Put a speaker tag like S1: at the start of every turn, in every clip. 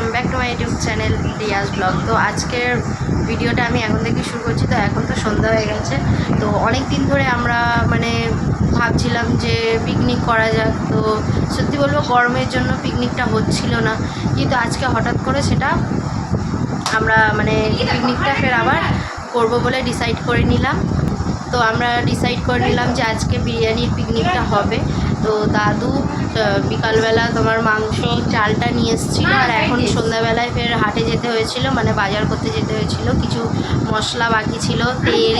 S1: Welcome back to my YouTube channel Riaz vlog তো আজকের ভিডিওটা আমি এখন থেকে শুরু করছি, তো এখন তো সন্ধ্যা হয়ে গেছে। তো অনেক দিন ধরে আমরা মানে ভাবছিলাম যে পিকনিক করা যাক। তো সত্যি বলব, গরমের জন্য পিকনিকটা হচ্ছিল না। কিন্তু আজকে হঠাৎ করে সেটা আমরা মানে পিকনিকটা ফের আবার করব বলে ডিসাইড করে নিলাম। তো আমরা ডিসাইড করে নিলাম যে আজকে বিরিয়ানির পিকনিকটা হবে। তো দাদু বিকালবেলা তোমার মাংস চালটা নিয়ে এসেছিল আর এখন সন্ধ্যাবেলায় ফের হাটে যেতে হয়েছিল মানে বাজার করতে যেতে হয়েছিল। কিছু মশলা বাকি ছিল তেল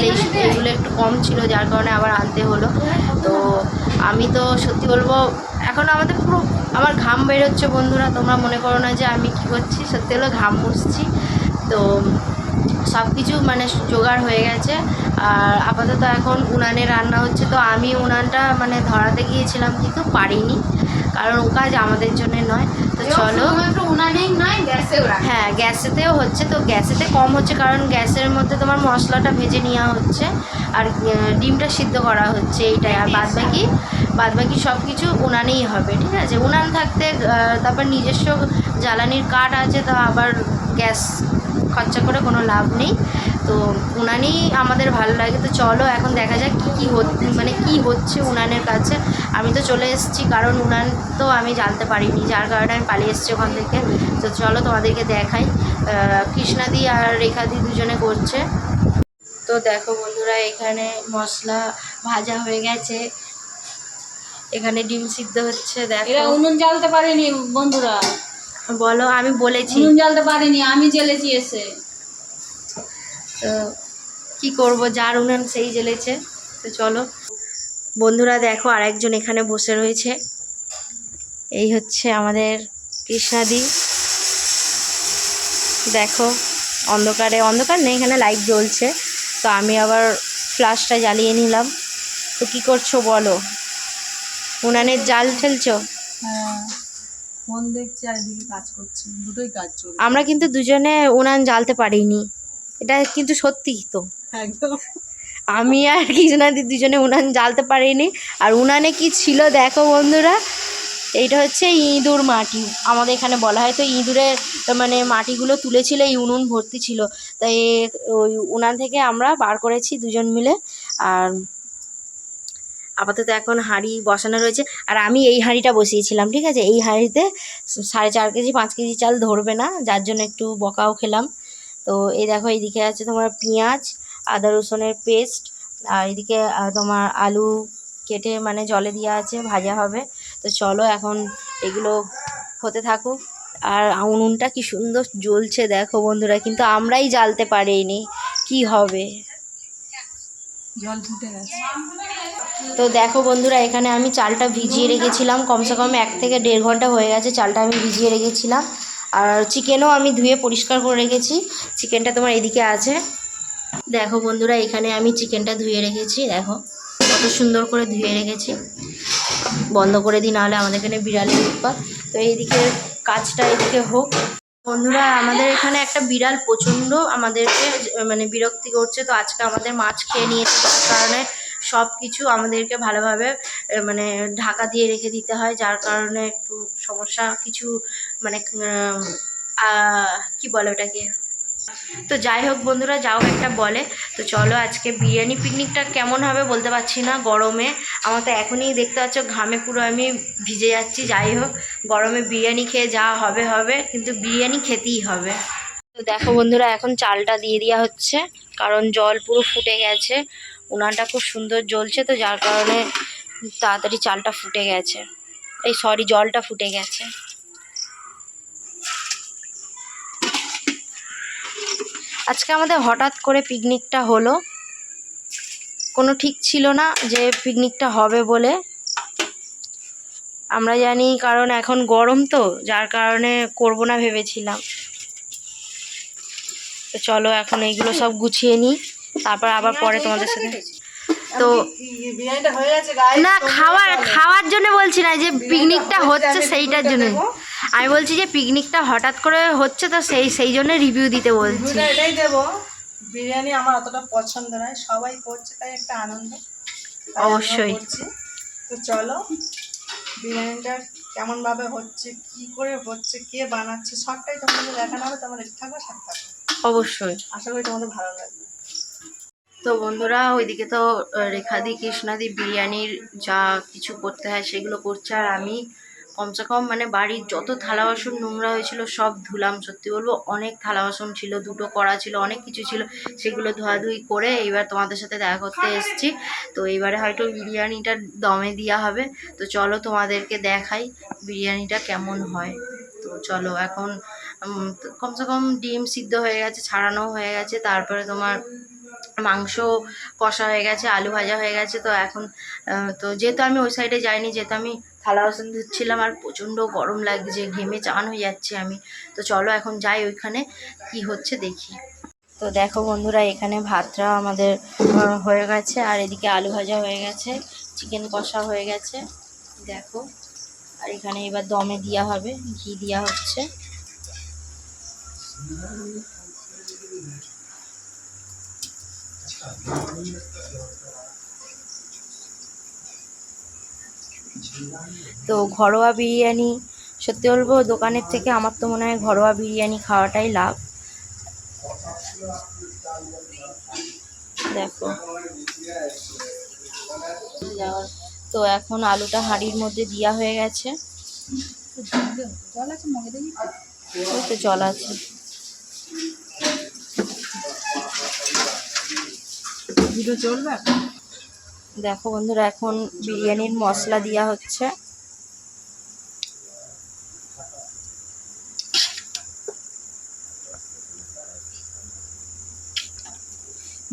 S1: এগুলো একটু কম ছিল যার কারণে আবার আনতে হলো। তো আমি তো সত্যি বলব এখন আমাদের পুরো আমার ঘাম বেরোচ্ছে বন্ধুরা তোমরা মনে করো না যে আমি কী করছি সত্যি হলো ঘাম মুছছি। তো সব কিছু মানে জোগাড় হয়ে গেছে। আর আপাতত এখন উনানে রান্না হচ্ছে তো আমি উনানটা মানে ধরাতে গিয়েছিলাম কিন্তু পারিনি। কারণ ও কাজ আমাদের জন্য নয় তো চলো।
S2: উনানেই নয় গ্যাসেও
S1: হ্যাঁ গ্যাসেতেও হচ্ছে তো গ্যাসেতে কম হচ্ছে কারণ গ্যাসের মধ্যে তোমার মশলাটা ভেজে নেওয়া হচ্ছে আর ডিমটা সিদ্ধ করা হচ্ছে এইটাই। আর বাদ বাকি বাদ বাকি সব কিছু উনানেই হবে ঠিক আছে? উনান থাকতে তারপর নিজস্ব জ্বালানির কাঠ আছে তো আবার গ্যাস খরচা করে কোনো লাভ নেই। তো উনানেই আমাদের ভালো লাগে। তো চলো এখন দেখা যাক কী কী হচ্ছে মানে কি হচ্ছে উনানের কাছে। আমি তো চলে এসেছি, কারণ উনান তো আমি জানতে পারিনি, যার কারণে আমি পালিয়ে এসেছি ওখান থেকে। তো চলো তোমাদেরকে দেখাই। কৃষ্ণাদি আর রেখাদি দুজনে করছে। তো দেখো বন্ধুরা, এখানে মশলা ভাজা হয়ে গেছে। এখানে ডিম সিদ্ধ হচ্ছে, দেখো।
S2: উনুন জ্বালতে পারেনি বন্ধুরা।
S1: বলো আমি বলেছি।
S2: জ্বালতে পারেনি আমি জ্বেলেছি এসে
S1: তো কি করব যার উনান সেই জ্বেলেছে তো চলো। বন্ধুরা দেখো আরেকজন এখানে বসে রয়েছে। এই হচ্ছে আমাদের কৃষ্ণাদি। দেখো অন্ধকারে অন্ধকার নেই এখানে লাইট জ্বলছে। তো আমি আবার ফ্লাশটা জ্বালিয়ে নিলাম। তো কি করছ বলো? উনানের জাল ঠেলছো?
S2: হ্যাঁ। ফোন দেখছি আর এদিকে কাজ করছি দুটোই কাজ চলছে।
S1: আমরা কিন্তু দুজনে উনান জ্বালতে পারিনি। এটা কিন্তু সত্যি তো।
S2: একদম।
S1: আমি আর কৃষ্ণাদি দুজনে উনান জ্বালতে পারিনি। আর উনানে কি ছিল দেখো বন্ধুরা এইটা হচ্ছে ইঁদুর মাটি। আমাদের এখানে বলা হয় তো ইঁদুরের মানে মাটিগুলো তুলেছিল এই উনুন ভর্তি ছিল। তাই ওই উনান থেকে আমরা বার করেছি দুজন মিলে। আর আপাতত এখন হাঁড়ি বসানো রয়েছে। আর আমি এই হাঁড়িটা বসিয়েছিলাম, ঠিক আছে? এই হাঁড়িতে সাড়ে চার কেজি, পাঁচ কেজি চাল ধরবে না, যার জন্য একটু বকাও খেলাম। তো এই দেখো, এইদিকে আছে তোমার পেঁয়াজ, আদা রসুনের পেস্ট, আর এদিকে তোমার আলু কেটে মানে জলে দেওয়া আছে, ভাজা হবে। তো চলো এখন এগুলো হতে থাকুক। আর উনুনটা কি সুন্দর জ্বলছে, দেখো বন্ধুরা, কিন্তু আমরাই জ্বালতে পারিনি। কি হবে? তো দেখো বন্ধুরা, এখানে আমি চালটা ভিজিয়ে রেখেছিলাম। কমসে কম এক থেকে দেড় ঘণ্টা হয়ে গেছে চালটা আমি ভিজিয়ে রেখেছিলাম। আর চিকেনও আমি ধুয়ে পরিষ্কার করে রেখেছি। চিকেনটা তোমার এদিকে আছে। দেখো বন্ধুরা, এখানে আমি চিকেনটা ধুয়ে রেখেছি। দেখো, কত সুন্দর করে ধুয়ে রেখেছি। বন্ধ করে দিই, নাহলে আমাদের এখানে বিড়ালের উৎপাত। তো এইদিকে কাজটা এদিকে হোক। বন্ধুরা, আমাদের এখানে একটা বিড়াল প্রচণ্ড আমাদেরকে মানে বিরক্তি করছে। তো আজকে আমাদের মাছ খেয়ে নিয়েছে, যার কারণে সব কিছু আমাদেরকে ভালোভাবে মানে ঢাকা দিয়ে রেখে দিতে হয়। যার কারণে একটু সমস্যা, কিছু মানে কি বলে ওটাকে? তো যাই হোক বন্ধুরা, যাও একটা বলে। তো চলো আজকে বিরিয়ানি পিকনিকটা কেমন হবে বলতে পারছি না গরমে। আমার তো এখনই দেখতে পাচ্ছ, ঘামে পুরো আমি ভিজে যাচ্ছি। যাই হোক, গরমে বিরিয়ানি খেয়ে যা হবে হবে, কিন্তু বিরিয়ানি খেতেই হবে। তো দেখো বন্ধুরা, এখন চালটা দিয়ে দেওয়া হচ্ছে, কারণ জল পুরো ফুটে গেছে। উনানটা খুব সুন্দর জ্বলছে তো, যার কারণে তাড়াতাড়ি চালটা ফুটে গেছে। এই সরি জলটা ফুটে গেছে। আজকে আমাদের হঠাৎ করে পিকনিকটা হলো। কোনো ঠিক ছিল না যে পিকনিকটা হবে বলে। আমরা জানি কারণ এখন গরম তো যার কারণে করব না ভেবেছিলাম। তো চলো এখন এইগুলো সব গুছিয়ে নিই তারপর আবার পরে তোমাদের সাথে। তো না খাওয়ার খাওয়ার জন্য বলছি না যে পিকনিকটা হচ্ছে সেইটার জন্য আমি বলছি যে পিকনিকটা হঠাৎ করে হচ্ছে তো সেই সেই জন্য রিভিউ দিতে বলছি।
S2: এটাই দেবো। বিরিয়ানি আমার অতটা পছন্দ নয় সবাই করছে তাই একটা আনন্দ।
S1: অবশ্যই।
S2: তো চলো বিরিয়ানিটা কেমনভাবে হচ্ছে কি করে হচ্ছে কে বানাচ্ছে সবটাই তোমাদের দেখানো হবে তোমরা দেখতে থাকো সাথে থাকো।
S1: অবশ্যই।
S2: আশা করি তোমাদের ভালো লাগবে।
S1: তো বন্ধুরা ওইদিকে তো রেখাদি কৃষ্ণাদি বিরিয়ানির যা কিছু করতে হয় সেগুলো করছে আর আমি কমসে কম মানে বাড়ির যত থালা বাসন নোংরা হয়েছিল সব ধুলাম, সত্যি বলব। অনেক থালা বাসন ছিল, দুটো কড়া ছিল, অনেক কিছু ছিল। সেগুলো ধোয়াধুয়ি করে এইবার তোমাদের সাথে দেখা করতে এসেছি। তো এইবারে হয়তো বিরিয়ানিটা দমে দেওয়া হবে। তো চলো তোমাদেরকে দেখাই বিরিয়ানিটা কেমন হয়। তো চলো এখন কমসে কম ডিম সিদ্ধ হয়ে গেছে ছাড়ানো হয়ে গেছে। তারপরে তোমার মাংস কষা হয়ে গেছে, আলু ভাজা হয়ে গেছে। তো এখন তো যেহেতু আমি ওই সাইডে যাইনি, যেহেতু আমি থালা বাসন ধুচ্ছিলাম আর প্রচণ্ড গরম লাগছে, ঘেমে চান হয়ে যাচ্ছে আমি। তো চলো এখন যাই ওইখানে, কি হচ্ছে দেখি। তো দেখো বন্ধুরা, এখানে ভাতটা আমাদের হয়ে গেছে আর এদিকে আলু ভাজা হয়ে গেছে চিকেন কষা হয়ে গেছে, দেখো। আর এখানে এবার দমে দেওয়া হবে, ঘি দেওয়া হচ্ছে। তো ঘরোয়া বিরিয়ানি, সত্যি বলব দোকানের থেকে আমার তো মনে হয় ঘরোয়া বিরিয়ানি খাওয়াটাই লাভ। দেখো। তো এখন আলুটা হাঁড়ির মধ্যে দেওয়া হয়ে গেছে। তো জল আছে। দেখো বন্ধুরা, এখন বিরিয়ানির মশলা দেওয়া হচ্ছে।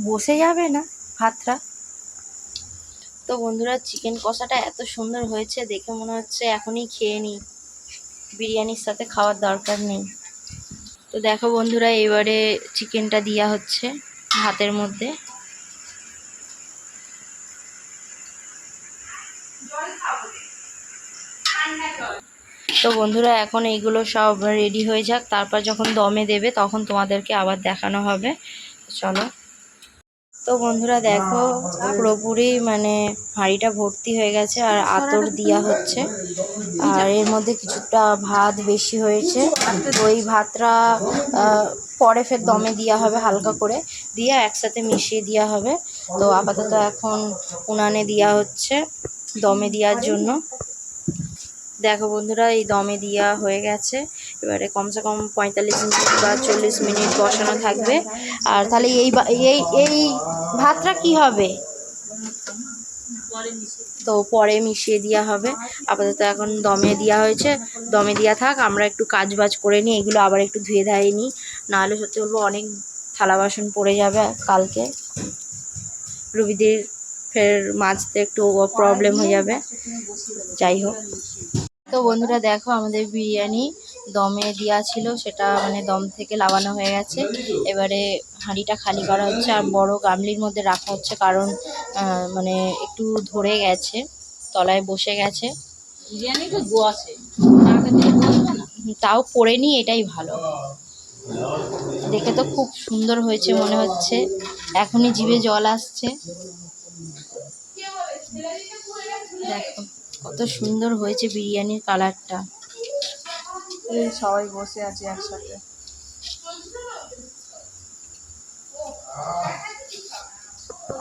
S1: বসে যাবে না ভাতটা? তো বন্ধুরা চিকেন কষাটা এত সুন্দর হয়েছে, দেখে মনে হচ্ছে এখনই খেয়ে নিই। বিরিয়ানির সাথে খাওয়ার দরকার নেই। তো দেখো বন্ধুরা, এবারে চিকেনটা দেওয়া হচ্ছে ভাতের মধ্যে। তো বন্ধুরা, এখন এইগুলো সব রেডি হয়ে যাক। তারপর যখন দমে দেবে, তখন তোমাদেরকে আবার দেখানো হবে। চলো। তো বন্ধুরা, দেখো, পুরোপুরি মানে হাঁড়িটা ভর্তি হয়ে গেছে আর আতর দেওয়া হচ্ছে। আর এর মধ্যে কিছুটা ভাত বেশি হয়েছে। তো ওই ভাতটা পরে ফের দমে দেওয়া হবে হালকা করে। দিয়ে একসাথে মিশিয়ে দেওয়া হবে। তো আপাতত এখন উনানে দেওয়া হচ্ছে। দমে দেওয়ার জন্য। দেখো বন্ধুরা, এই দমে দেওয়া হয়ে গেছে। এবারে কমসে কম পঁয়তাল্লিশ মিনিট বা চল্লিশ মিনিট বসানো থাকবে। আর তাহলে এই এই এই ভাতটা কি হবে? তো পরে মিশিয়ে দেওয়া হবে। আপাতত এখন দমে দেওয়া হয়েছে। দমে দেওয়া থাক, আমরা একটু কাজ বাজ করে নিই, এগুলো আবার একটু ধুয়ে ধায়ে নিই। নাহলে সত্যি বলব অনেক থালা বাসন পড়ে যাবে কালকে। রুবিদের ফের মাছতে একটু প্রবলেম হয়ে যাবে। যাই হোক। তো বন্ধুরা দেখো আমাদের বিরিয়ানি দমে দেওয়া ছিল সেটা মানে দম থেকে লাগানো হয়ে গেছে। এবারে হাঁড়িটা খালি করা হচ্ছে আর বড় গামলির মধ্যে রাখা হচ্ছে কারণ মানে একটু ধরে গেছে তলায় বসে গেছে।
S2: বিরিয়ানি তো গো আছে।
S1: তাও পরে নি এটাই ভালো। দেখে তো খুব সুন্দর হয়েছে মনে হচ্ছে। এখনই জিভে জল আসছে। দেখো কত সুন্দর হয়েছে বিরিয়ানির কালারটা।
S2: এই সবাই বসে আছে একসাথে।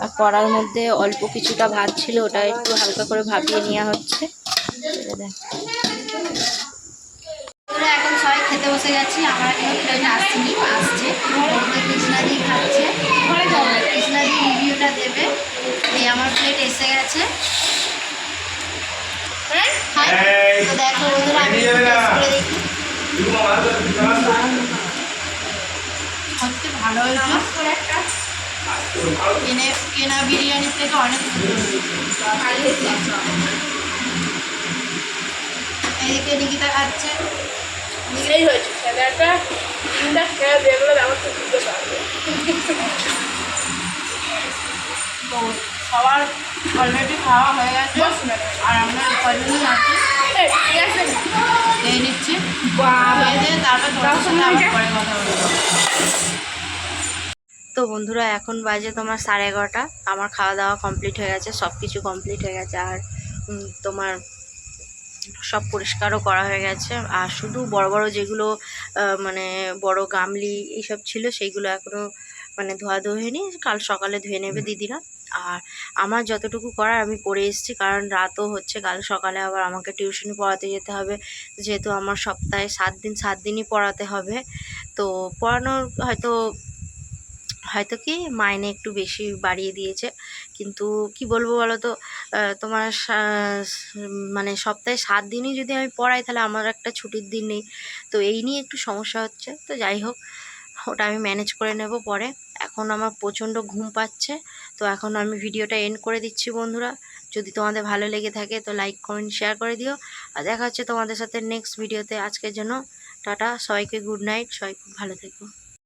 S1: আর কড়ার মধ্যে অল্প কিছুটা ভাত ছিল ওটা একটু হালকা করে ভাপিয়ে নেওয়া হচ্ছে। এটা এখন সবাই খেতে বসে গেছি আমার এখনও প্লেটে আসছেনি আসছে। কৃষ্ণাদি খাচ্ছে। কৃষ্ণাদি রিভিউটা দেবে। এই আমার প্লেট এসে গেছে। হ্যাঁ তো দেখো বন্ধুরা আমি একটু করে দেখি। ভালো হয়েছে। কেনে কেনা বিরিয়ানির থেকে অনেক এদিকে নিকিতা খাচ্ছে।
S2: নিজেই হয়েছে। একটা তিনটা খেয়ে দেখলে আমার বুঝতে পারবে
S1: তো সবার অলরেডি খাওয়া হয়ে গেছে। আর আমরা কয়জনই আছি?
S2: ঠিক আছে
S1: খেয়ে নিচ্ছি। খেয়ে তারপর তোমার সঙ্গে আবার পরে কথা বলব। তো বন্ধুরা এখন বাজে তোমার সাড়ে এগারোটা। আমার খাওয়া দাওয়া কমপ্লিট হয়ে গেছে সব কিছু কমপ্লিট হয়ে গেছে। আর তোমার সব পরিষ্কারও করা হয়ে গেছে। আর শুধু বড় বড় যেগুলো মানে বড় গামলি এইসব ছিল সেইগুলো এখনও মানে ধোয়া ধোয়া হয়নি কাল সকালে ধুয়ে নেবে দিদিরা। আর আমার যতটুকু করার আমি করে এসেছি কারণ রাতও হচ্ছে কাল সকালে আবার আমাকে টিউশনি পড়াতে যেতে হবে। যেহেতু আমার সপ্তাহে সাত দিন সাত দিনই পড়াতে হবে। তো পড়ানোর হয়তো হয়তো কি মাইনে একটু বেশি বাড়িয়ে দিয়েছে। কিন্তু কি বলব বলো তো তোমার মানে সপ্তাহে সাত দিনই যদি আমি পড়াই তাহলে আমার একটা ছুটির দিন নেই। তো এই নিয়ে একটু সমস্যা হচ্ছে। তো যাই হোক ওটা আমি ম্যানেজ করে নেব পরে। এখন আমার প্রচণ্ড ঘুম পাচ্ছে, তো এখন আমি ভিডিওটা এন্ড করে দিচ্ছি বন্ধুরা। যদি তোমাদের ভালো লেগে থাকে তো লাইক কমেন্ট শেয়ার করে দিও। আর দেখা হচ্ছে তোমাদের সাথে নেক্সট ভিডিওতে আজকের জন্য টাটা, সবাইকে গুড নাইট সবাই খুব ভালো থেকো।